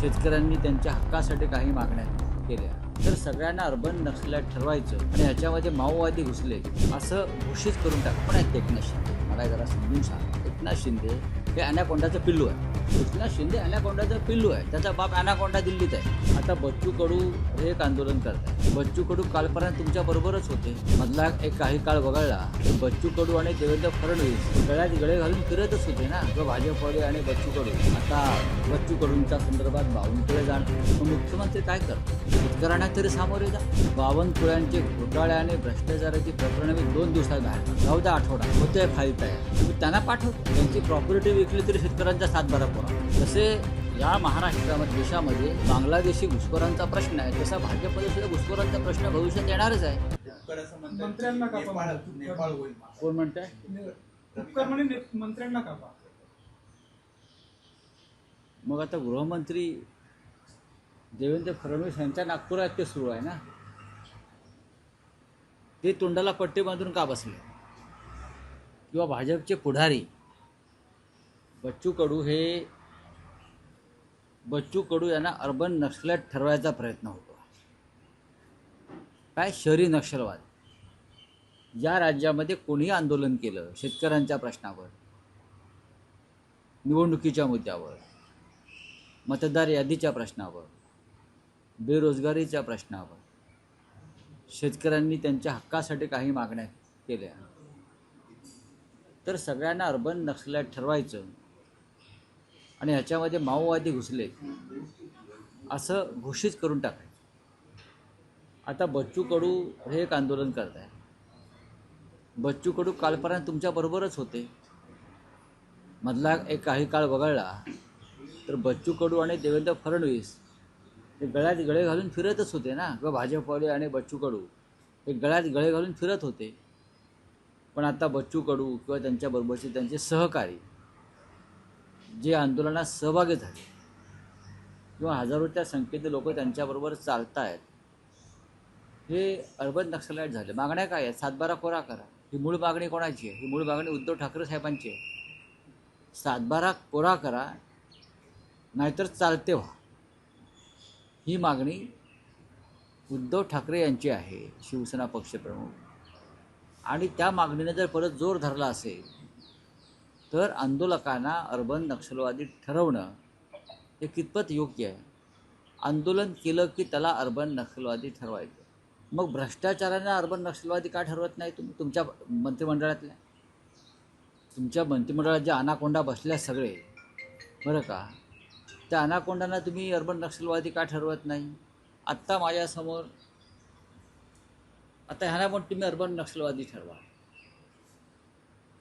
शेतकऱ्यांनी त्यांच्या हक्कासाठी काही मागण्या केल्या. तर सगळ्यांना अर्बन नक्षला ठरवायचं आणि याच्यामध्ये माओवादी घुसले असं घोषित करून टाक पण आहेत एकनाथ शिंदे मला जरा समजून सांग. एकनाथ शिंदे हे अनाकोंडाचं पिल्लू आहे. एकनाथ शिंदे अनाकोंडाचं पिल्लू आहे. त्याचा बाप अनाकोंडा दिल्लीत आहे. आता बच्चू कडू हे एक आंदोलन करत आहे बच्चू कडू कालपर्यंत तुमच्या बरोबरच होते. मधला एक काही काळ वगळला. बच्चू कडू आणि देवेंद्र फडणवीस गळ्यात गळे घालून फिरतच होते ना. भाजपवाले आणि बच्चू कडू आता बच्चू कडूंच्या संदर्भात बावनकुळे जाणार. मुख्यमंत्री काय करतो शेतकऱ्यांना तरी सामोरे जा. बावनकुळ्यांचे घोटाळे आणि भ्रष्टाचाराची प्रकरणं मी दोन दिवसात बाहेर चौदा जाऊ द्या आठवडा. होते फाईल तयार. मी त्यांना पाठवतो त्यांची प्रॉपर्टी विकली तरी शेतकऱ्यांचा सातबारा पुरा. तसे या महाराष्ट्रामध्ये देशामध्ये बांगलादेशी घुसखोरांचा प्रश्न आहे. तसा भाजपमध्ये सुद्धा घुसखोरांचा प्रश्न भविष्यात येणारच आहे. मंत्र्यांना नेपाळ होईल. कोण म्हणताय? उपकर म्हणे ने- मंत्र्यांना मग आता गृहमंत्री देवेंद्र फडणवीस यांच्या नागपुरात ते सुरू आहे ना? ते तोंडाला पट्टे बांधून का बसले? किंवा भाजपचे पुढारी बच्चू कडू हे बच्चू कडू यांना अर्बन नक्षलॅट ठरवायचा प्रयत्न होतो. काय शहरी नक्षलवाद? या राज्यामध्ये कोणीही आंदोलन केलं शेतकऱ्यांच्या प्रश्नावर निवडणुकीच्या मुद्द्यावर मतदार यादीच्या प्रश्नावर बेरोजगारीच्या प्रश्नावर शेतकऱ्यांनी त्यांच्या हक्कासाठी काही मागण्या केल्या. तर सगळ्यांना अर्बन नक्षलॅट ठरवायचं आणि ह्याच्यामध्ये माओवादी घुसले असं घोषित करून टाकायचं. आता बच्चू कडू हे एक आंदोलन करत आहे बच्चू कडू कालपर्यंत तुमच्याबरोबरच होते. मधला एक काही काळ वगळला तर बच्चू कडू आणि देवेंद्र फडणवीस हे गळ्यात गळे घालून फिरतच होते ना. किंवा भाजपवाले आणि बच्चू कडू हे गळ्यात गळे घालून फिरत होते. पण आता बच्चू कडू किंवा त्यांच्याबरोबरचे त्यांचे सहकारी जे आंदोलनात सहभागी झाले. किंवा हजारोच्या संख्येने लोक त्यांच्याबरोबर चालत आहेत हे अर्बन नक्षलाईट झाले. मागण्या काय आहेत? सातबारा कोरा करा. ही मूळ मागणी कोणाची आहे? ही मूळ मागणी उद्धव ठाकरे साहेबांची आहे. सातबारा कोरा करा नाहीतर चालते व्हा. ही मागणी उद्धव ठाकरे यांची आहे शिवसेना पक्षप्रमुख आणि त्या मागणीने जर परत जोर धरला असेल तर आंदोलकांना अर्बन नक्षलवादी ठरवणं हे कितपत योग्य आहे? आंदोलन केलं की त्याला अर्बन नक्षलवादी ठरवायचं. मग भ्रष्टाचाराने अर्बन नक्षलवादी का ठरवत नाही तुम्ही? तुमच्या मंत्रिमंडळातल्या? तुमच्या मंत्रिमंडळात जे अनाकोंडा बसल्या सगळे बरं का? त्या अनाकोंडांना तुम्ही अर्बन नक्षलवादी का ठरवत नाही? आत्ता माझ्यासमोर आता ह्यांना पण तुम्ही अर्बन नक्षलवादी ठरवा.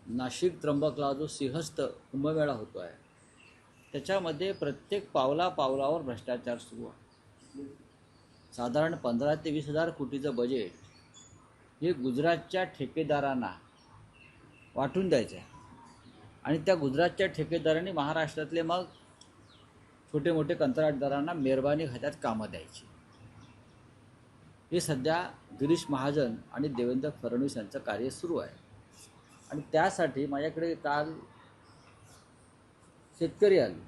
नाशिक त्र्यंबकला जो सिंहस्थ कुंभमेळा होतो आहे त्याच्यामध्ये प्रत्येक पावला पावलावर भ्रष्टाचार सुरू आहे. साधारण पंधरा ते वीस हजार कोटीचं बजेट हे गुजरातच्या ठेकेदारांना वाटून द्यायचं आहे. आणि त्या गुजरातच्या ठेकेदारांनी महाराष्ट्रातले मग छोटे मोठे कंत्राटदारांना मेहरबानी खात्यात कामं द्यायची. हे सध्या गिरीश महाजन आणि देवेंद्र फडणवीस यांचं कार्य सुरू आहे. आणि त्यासाठी माझ्याकडे काल शेतकरी आले.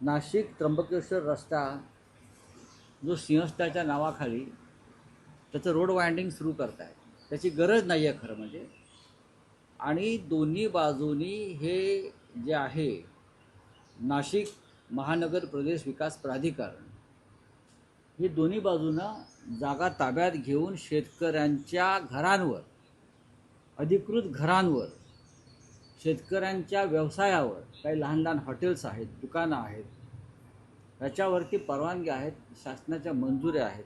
नाशिक त्र्यंबकेश्वर रस्ता जो सिंहस्थाच्या नावाखाली त्याचं रोड वाइंडिंग सुरू करताय. त्याची गरज नाही आहे खरं म्हणजे. आणि दोन्ही बाजूनी हे जे आहे नाशिक महानगर प्रदेश विकास प्राधिकरण हे दोन्ही बाजूनं जागा ताब्यात घेऊन शेतकऱ्यांच्या घरांवर अधिकृत घरांवर शेतकऱ्यांच्या व्यवसायावर काही लहान लहान हॉटेल्स आहेत दुकानं आहेत त्याच्यावरती परवानग्या आहेत शासनाच्या मंजुऱ्या आहेत.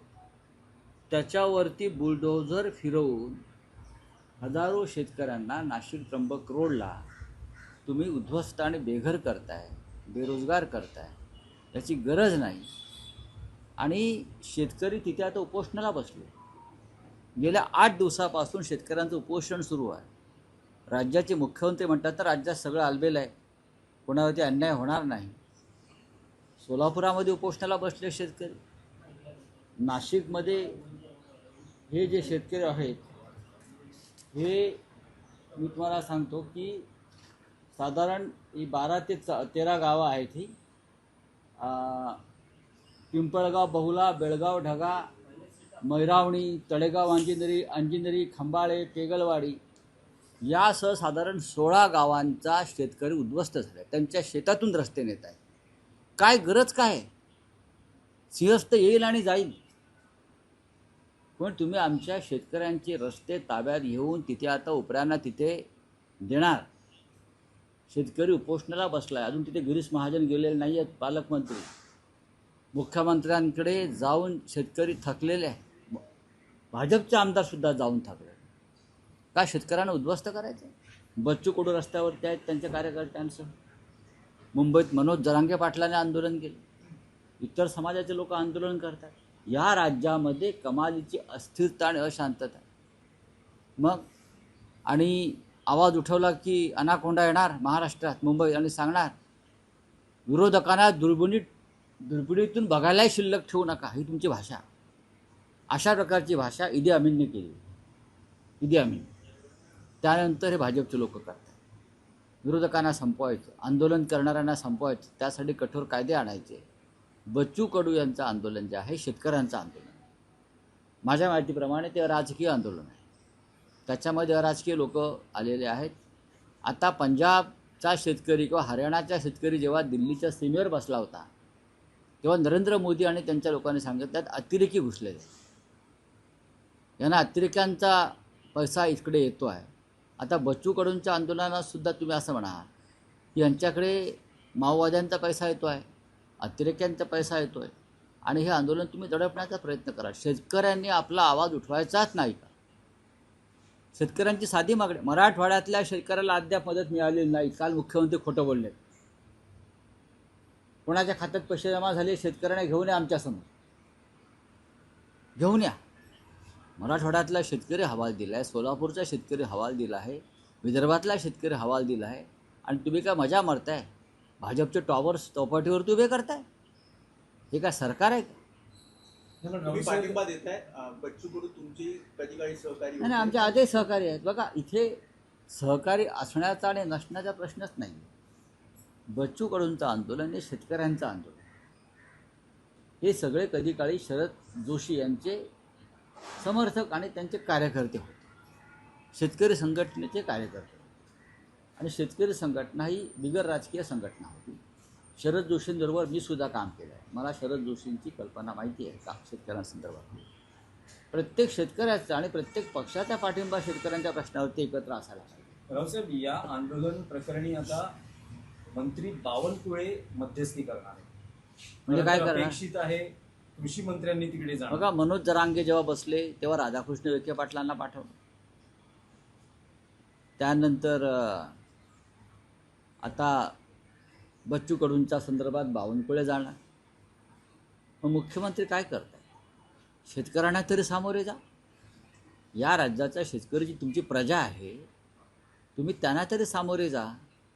त्याच्यावरती बुलडोझर फिरवून हजारो शेतकऱ्यांना नाशिक त्र्यंबक रोडला तुम्ही उद्ध्वस्त आणि बेघर करताय बेरोजगार करताय याची गरज नाही. आणि शेतकरी तिथे आता उपोषणाला बसले. गेल्या आठ दिवसापासून शेतकऱ्यांचं उपोषण सुरू आहे. राज्याचे मुख्यमंत्री म्हणतात तर राज्यात सगळं आलबेल आहे. कोणावरती अन्याय होणार नाही. सोलापुरामध्ये उपोषणाला बसले शेतकरी. नाशिकमध्ये हे जे शेतकरी आहेत हे मी तुम्हाला सांगतो की साधारण ही बारा ते च तेरा गावं आहेत ही. पिंपळगाव बहुला बेळगाव ढगा मैरावणी तळेगाव अंजिनरी अंजिनरी खंबाळे पेगलवाडी यासह साधारण सोळा गावांचा शेतकरी उद्ध्वस्त झाला त्यांच्या शेतातून रस्ते नेत आहे काय गरज काय आहे? सिंहस्थ येईल आणि जाईल. पण तुम्ही आमच्या शेतकऱ्यांचे रस्ते ताब्यात घेऊन तिथे आता उपऱ्यांना तिथे देणार. शेतकरी उपोषणाला बसलाय. अजून तिथे गिरीश महाजन गेलेले नाही आहेत पालकमंत्री. मुख्यमंत्र्यांकडे जाऊन शेतकरी थकलेले आहे भाजपचे आमदारसुद्धा जाऊन थकले का शेतकऱ्यांना उद्ध्वस्त करायचं? बच्चू कडू रस्त्यावरती आहेत त्यांच्या कार्यकर्त्यांसह. मुंबईत मनोज जरांगे पाटलाने आंदोलन केलं. इतर समाजाचे लोक आंदोलन करतात. या राज्यामध्ये कमालीची अस्थिरता आणि अशांतता. मग आणि आवाज उठवला की अनाकोंडा येणार महाराष्ट्रात मुंबई आणि सांगणार विरोधकांना दुर्बिणीत दुर्बिणीतून बघायलाही शिल्लक ठेवू नका ही तुमची भाषा. अशा प्रकारची भाषा इदी अमीनने केली. इदी अमीन त्यानंतर हे भाजपचे लोक करतात. विरोधकांना संपवायचं आंदोलन करणाऱ्यांना संपवायचं त्यासाठी कठोर कायदे आणायचे. बच्चू कडू यांचं आंदोलन जे आहे शेतकऱ्यांचं आंदोलन. माझ्या माहितीप्रमाणे ते राजकीय आंदोलन आहे. त्याच्यामध्ये अराजकीय लोक आलेले आहेत. आता पंजाबचा शेतकरी किंवा हरियाणाचा शेतकरी जेव्हा दिल्लीच्या सीमेवर बसला होता तेव्हा नरेंद्र मोदी आणि त्यांच्या लोकांनी सांगितलं त्यात अतिरेकी घुसलेले आहेत. यांना अतिरेक्यांचा पैसा इकडे येतो आहे. आता बच्चूकडूनच्या आंदोलनातसुद्धा तुम्ही असं म्हणा की यांच्याकडे माओवाद्यांचा पैसा येतो आहे अतिरेक्यांचा पैसा येतो आहे आणि हे आंदोलन तुम्ही दडपण्याचा प्रयत्न करा. शेतकऱ्यांनी आपला आवाज उठवायचाच नाही का? शेतकऱ्यांची साधी मागणी मराठवाड्यातल्या शेतकऱ्याला अद्याप मदत मिळालेली नाही. काल मुख्यमंत्री खोटं बोलले. कोणाच्या खात्यात पैसे जमा झाले शेतकऱ्यांना घेऊन या आमच्यासमोर. घेऊन या. मराठवाड्यातला शेतकरी हवाल दिला आहे सोलापूरचा शेतकरी हवाल दिला आहे विदर्भातला शेतकरी हवाल दिला आहे. आणि तुम्ही काय मजा मारताय? भाजपचे टॉवर्स चौपाटीवरती उभे करताय? हे काय सरकार आहे का? तुम्ही पाठिंबा देताय? अं, बच्चू कडू तुमची कधी काही सहकारी आणि आमचे आजही सहकारी आहेत. बघा इथे सहकारी असण्याचा आणि नसण्याचा प्रश्नच नाही. बच्चू कडूंचं आंदोलन हे शेतकऱ्यांचं आंदोलन. हे सगळे कधी काळी शरद जोशी यांचे समर्थक आणि त्यांचे कार्यकर्ते होते. शेतकरी संघटनेचे कार्यकर्ते आणि शेतकरी संघटना ही बिगर राजकीय संघटना होती. शरद जोशींबरोबर मी सुद्धा काम केलं आहे. मला शरद जोशींची कल्पना माहिती आहे का शेतकऱ्यांसंदर्भात? प्रत्येक शेतकऱ्याचा आणि प्रत्येक पक्षाचा पाठिंबा शेतकऱ्यांच्या प्रश्नावरती एकत्र असायला पाहिजे रावसाहेब या आंदोलन प्रकरणी आता मंत्री बावनकुळे मध्यस्थी करणार आहे म्हणजे काय करणार? अपेक्षित आहे कृषी मंत्र्यांनी तिकडे बघा मनोज जरांगे जेव्हा बसले तेव्हा राधाकृष्ण विखे पाटलांना पाठवलं. त्यानंतर आता बच्चू कडूंच्या संदर्भात बावनकुळे जाणार. मग मुख्यमंत्री काय करतात शेतकऱ्यांना तरी सामोरे जा. या राज्याचा शेतकरी जी तुमची प्रजा आहे. तुम्ही त्यांना तरी सामोरे जा.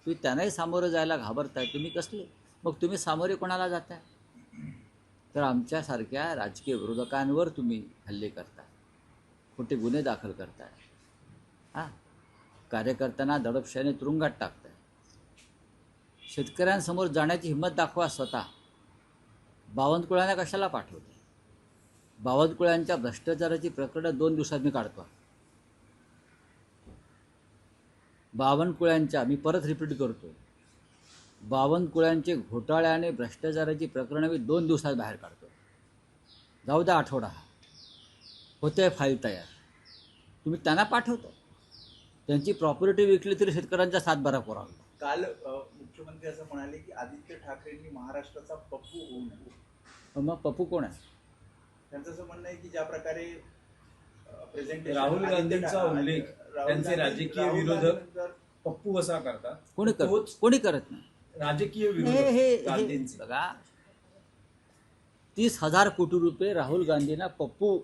तुम्ही त्यांनाही सामोरं जायला घाबरताय. तुम्ही कसले? मग तुम्ही सामोरे कोणाला जाताय? तर आमच्यासारख्या राजकीय विरोधकांवर तुम्ही हल्ले करताय खोटे गुन्हे दाखल करताय हां? कार्यकर्त्यांना दडपशाने तुरुंगात टाकताय शेतकऱ्यांसमोर जाण्याची हिंमत दाखवा स्वतः. बावनकुळ्यांना कशाला पाठवते? बावनकुळ्यांच्या भ्रष्टाचाराची प्रकरणं दोन दिवसात मी काढतो. बावनकुळ्यांच्या मी परत रिपीट करतो. बावनकुळ्यांचे घोटाळ्याने भ्रष्टाचाराची प्रकरणं मी दोन दिवसात बाहेर काढतो. जाऊ द्या आठवडा. होते फाईल तयार. तुम्ही त्यांना पाठवतो. त्यांची प्रॉपर्टी विकली तरी शेतकऱ्यांचा सातबारा पुरावा काल मुख्यमंत्री असं म्हणाले की आदित्य ठाकरेंनी महाराष्ट्राचा पप्पू होऊ नये. मग पप्पू कोण आहे? त्यांचं असं म्हणणं आहे की ज्या प्रकारे प्रेझेंटेशन राहुल गांधींचा उल्लेख त्यांचे राजकीय विरोधक पप्पू असा करतात. कोणी करत कोणी करत नाही. राजकीय बघा तीस हजार कोटी रुपये राहुल गांधींना पप्पू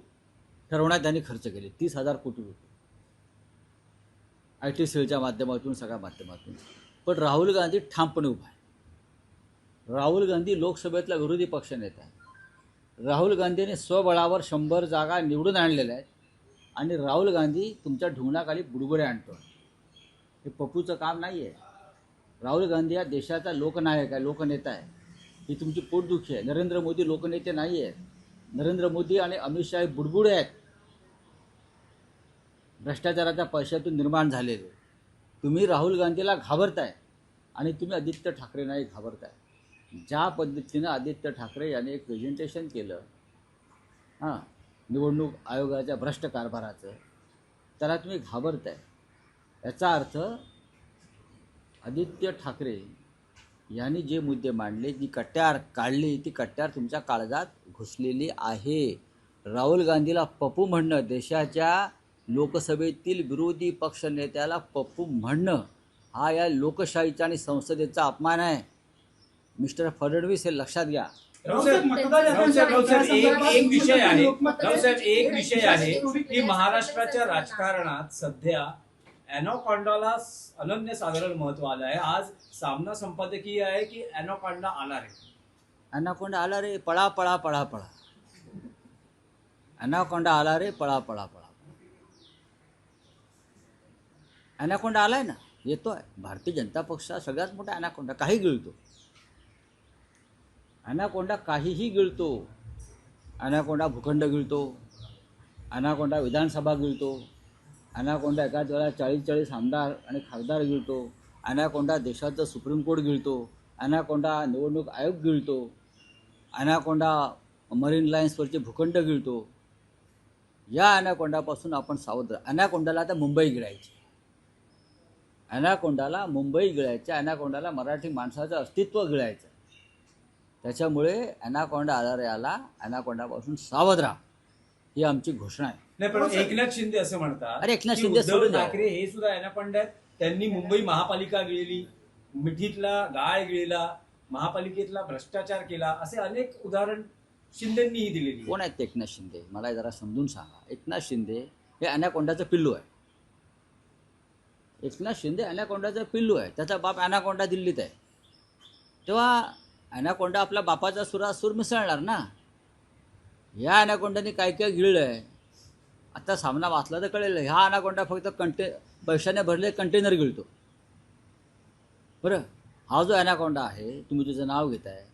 ठरवण्यात त्यांनी खर्च केले. तीस हजार कोटी रुपये. आय टी सेलच्या माध्यमातून सगळ्या माध्यमातून. पण राहुल गांधी ठामपणे उभा आहे. राहुल गांधी लोकसभेतला विरोधी पक्ष नेता आहे राहुल गांधीने स्वबळावर शंभर जागा निवडून आणलेल्या आहेत आणि राहुल गांधी तुमच्या ढुंगणाखाली बुडबुडे आणतो हे पप्पूचं काम नाही आहे राहुल गांधी हा देशाचा लोकनायक आहे लोकनेता आहे. ही तुमची पोटदुखी आहे. नरेंद्र मोदी लोकनेते नाही आहेत नरेंद्र मोदी आणि अमित शाह हे बुडबुडे आहेत. भ्रष्टाचाराच्या पैशातून निर्माण झालेले. तुम्ही राहुल गांधीला घाबरताय आणि तुम्ही आदित्य ठाकरेंनाही घाबरताय. ज्या पद्धतीनं आदित्य ठाकरे यांनी एक प्रेझेंटेशन केलं हां निवडणूक आयोगाच्या भ्रष्ट कारभाराचं त्याला तुम्ही घाबरताय. याचा अर्थ आदित्य ठाकरे यांनी जे मुद्दे मांडले जी कट्यार काढली ती कट्यार तुमच्या काळजात घुसलेली आहे. राहुल गांधीला पप्पू म्हणणं देशाच्या लोकसभेतील विरोधी पक्षनेत्याला पप्पू म्हणणं हा या लोकशाहीचा आणि संसदेचा अपमान आहे. मिस्टर फडणवीस हे लक्षात घ्या. एक विषय आहे. एक विषय आहे की महाराष्ट्राच्या राजकारणात सध्या अॅनोकॉन्डाला अनन्य साधारण महत्त्व आलं आहे. आज सामना संपादकीय आहे की अॅनोकॉन्डा आला रे अनाकोंडा आला रे पळा पळा पळा पळा. अनाकोंडा आला रे पळा पळा पळा. अनाकोंडा आलाय ना? येतोय भारतीय जनता पक्ष हा सगळ्यात मोठा अनाकोंडा काही गिळतो. अनाकोंडा काहीही गिळतो. अनाकोंडा भूखंड गिळतो. अनाकोंडा विधानसभा गिळतो. अनाकोंडा एकाच वेळा चाळीस चाळीस आमदार आणि खासदार गिळतो. अनाकोंडा देशाचं सुप्रीम कोर्ट गिळतो. अनाकोंडा निवडणूक आयोग गिळतो. अनाकोंडा मरीन लाईन्सवरचे भूखंड गिळतो. या अनाकोंडापासून आपण सावध अनाकोंडाला आता मुंबई गिळायची. अनाकोंडाला मुंबई गिळायची. अनाकोंडाला मराठी माणसाचं अस्तित्व गिळायचं. त्याच्यामुळे अनाकोंडा आधार याला आला अनाकोंडापासून सावध राहा. ही आमची घोषणा आहे. नाही पण एकनाथ शिंदे असं म्हणतात अरे एकनाथ शिंदे उद्धव सोडून द्या. ठाकरे हे सुद्धा अॅनाकोंडा आहेत त्यांनी मुंबई महापालिका गिळली मिठीतला गाळ गिळला महापालिकेतला भ्रष्टाचार केला असे अनेक उदाहरण शिंदेंनीही दिलेली आहेत. कोण आहेत ते एकनाथ शिंदे? मला जरा समजून सांगा. एकनाथ शिंदे हे अनाकोंडाचं पिल्लू आहे. एकनाथ शिंदे अनाकोंडाचं पिल्लू आहे. त्याचा बाप अनाकोंडा दिल्लीत आहे. तेव्हा अनाकोंडा आपल्या बापाचा सुरा सूर मिसळणार ना? ह्या अनाकोंडाने काय काय गिळलं आहे आता सामना वाचला तर कळेल ह्या अनाकोंडा फक्त कंटे पैशाने भरले कंटेनर गिळतो. बरं हा जो अनाकोंडा आहे तुम्ही तुझं नाव घेताय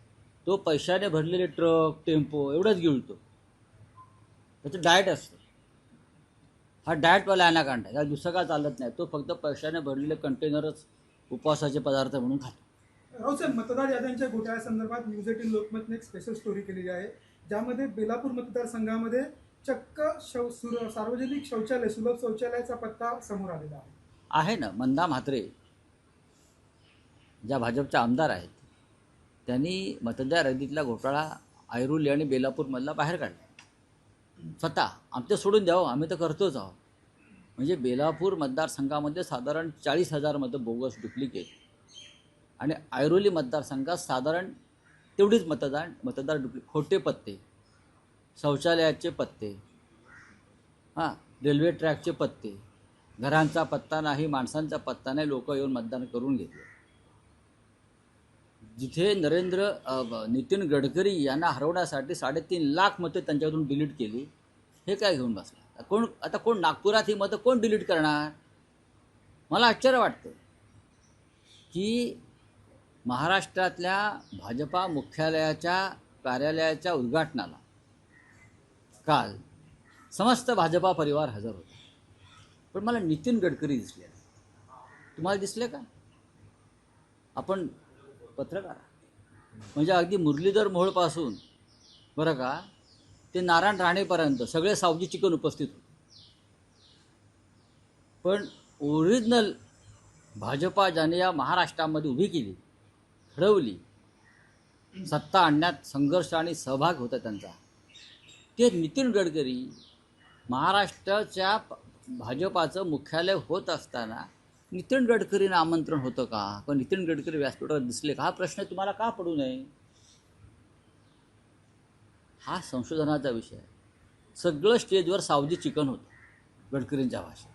तो पैशाने भरलेले ट्रक टेम्पो एवढंच गिळतो. त्याचं डाएट असतं. हा डायटवाला अनाकांडा ह्या दुसरं काय चालत नाही तो फक्त पैशाने भरलेले कंटेनरच उपवासाचे पदार्थ म्हणून खातो. रावसाहेब मतदार याद्यांच्या घोटाळ्यासंदर्भात न्यूज एटीन लोकमतने एक स्पेशल स्टोरी केलेली आहे ज्यामध्ये बेलापूर मतदारसंघामध्ये चक्क शौ सुर- सार्वजनिक शौचालय सुलभ शौचालयाचा पत्ता समोर आलेला आहे. आहे ना मंदा म्हात्रे ज्या भाजपच्या आमदार आहेत त्यांनी मतदार यादीतला घोटाळा ऐरोली आणि बेलापूरमधला बाहेर काढला. स्वतः आमचं सोडून द्यावं आम्ही तर करतोच आहोत. म्हणजे बेलापूर मतदारसंघामध्ये साधारण चाळीस हजार मतं बोगस डुप्लिकेट आणि ऐरोली मतदारसंघात साधारण तेवढीच मतदान मतदार डुप्लि खोटे पत्ते. शौचालयाचे पत्ते. हां रेल्वे ट्रॅकचे पत्ते. घरांचा पत्ता नाही माणसांचा पत्ता नाही लोक येऊन मतदान करून घेतले. जिथे नरेंद्र नितीन गडकरी यांना हरवण्यासाठी साडेतीन लाख मतं त्यांच्याकडून डिलीट केली हे काय घेऊन बसलं? कोण आता कोण नागपुरात ही मतं कोण डिलीट करणार? मला आश्चर्य वाटतं की महाराष्ट्रातल्या भाजपा मुख्यालयाच्या कार्यालयाच्या उद्घाटनाला काल समस्त भाजपा परिवार हजर होता. पण मला नितीन गडकरी दिसले. तुम्हाला दिसले का? आपण पत्रकार म्हणजे अगदी मुरलीधर मोहोळपासून बरं का ते नारायण राणेपर्यंत सगळे सावजी चिकन उपस्थित होते. पण ओरिजिनल भाजपा ज्याने या महाराष्ट्रामध्ये उभी केली घडवली सत्ता आणण्यात संघर्ष आणि सहभाग होता त्यांचा. ते नितीन गडकरी महाराष्ट्राच्या भाजपाचं मुख्यालय होत असताना नितीन गडकरींना आमंत्रण होतं का? पण नितीन गडकरी व्यासपीठावर दिसले का? हा प्रश्न तुम्हाला का पडू नये? हा संशोधनाचा विषय आहे. सगळं स्टेजवर सावजी चिकन होतं गडकरींच्या भाषेत.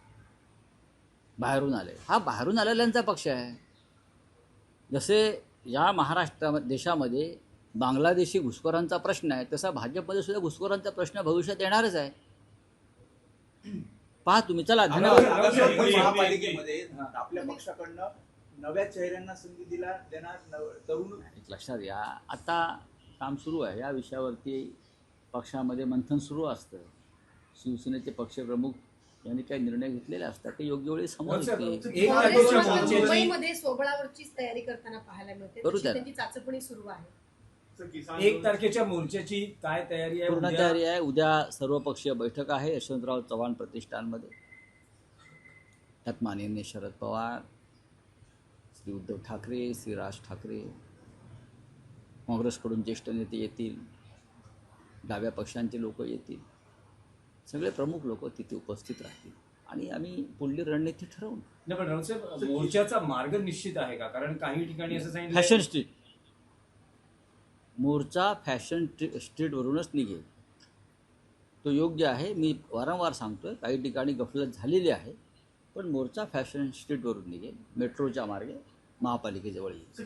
बाहेरून आले. हा बाहेरून आलेल्यांचा पक्ष आहे. जसे या महाराष्ट्रा देशामध्ये बांगलादेशी घुसखोरांचा प्रश्न आहे तसा भाजपमध्ये सुद्धा घुसखोरांचा प्रश्न भविष्यात येणारच आहे. पहा तुम्ही चला धन्यवाद. महापालिकेमध्ये आपल्या पक्षाकडनं नव्या चेहऱ्यांना संधी दिला देणार तरुण एक लक्षात घ्या आता काम सुरू आहे या विषयावरती पक्षामध्ये मंथन सुरू असतं. शिवसेनेचे पक्षप्रमुख यांनी काही निर्णय घेतलेले असतात ते योग्य वेळी समोर मुंबईमध्ये सोबळावरचीच तयारी करताना पाहायला मिळते करू द्या. चाचपणी सुरू आहे. एक तारखेच्या मोर्चाची काय तयारी आहे? पूर्ण? तयारी आहे. उद्या सर्वपक्षीय बैठक आहे. यशवंतराव चव्हाण प्रतिष्ठानमध्ये. त्यात माननीय शरद पवार श्री उद्धव ठाकरे श्री राज ठाकरे काँग्रेसकडून ज्येष्ठ नेते येतील डाव्या पक्षांचे लोक येतील. सगळे प्रमुख लोक तिथे उपस्थित राहतील. आणि आम्ही पुढली रणनीती ठरवू. नाही पण रणसाहेब मोर्चाचा मार्ग निश्चित आहे का? कारण काही ठिकाणी असं सांगितलं फॅशन स्ट्रीट मोर्चा फॅशन ट्री स्ट्रीटवरूनच निघेल. तो योग्य आहे. मी वारंवार सांगतोय काही ठिकाणी गफलत झालेली आहे पण मोर्चा फॅशन स्ट्रीटवरून निघेल. मेट्रोच्या मार्गे महापालिकेजवळ येईल.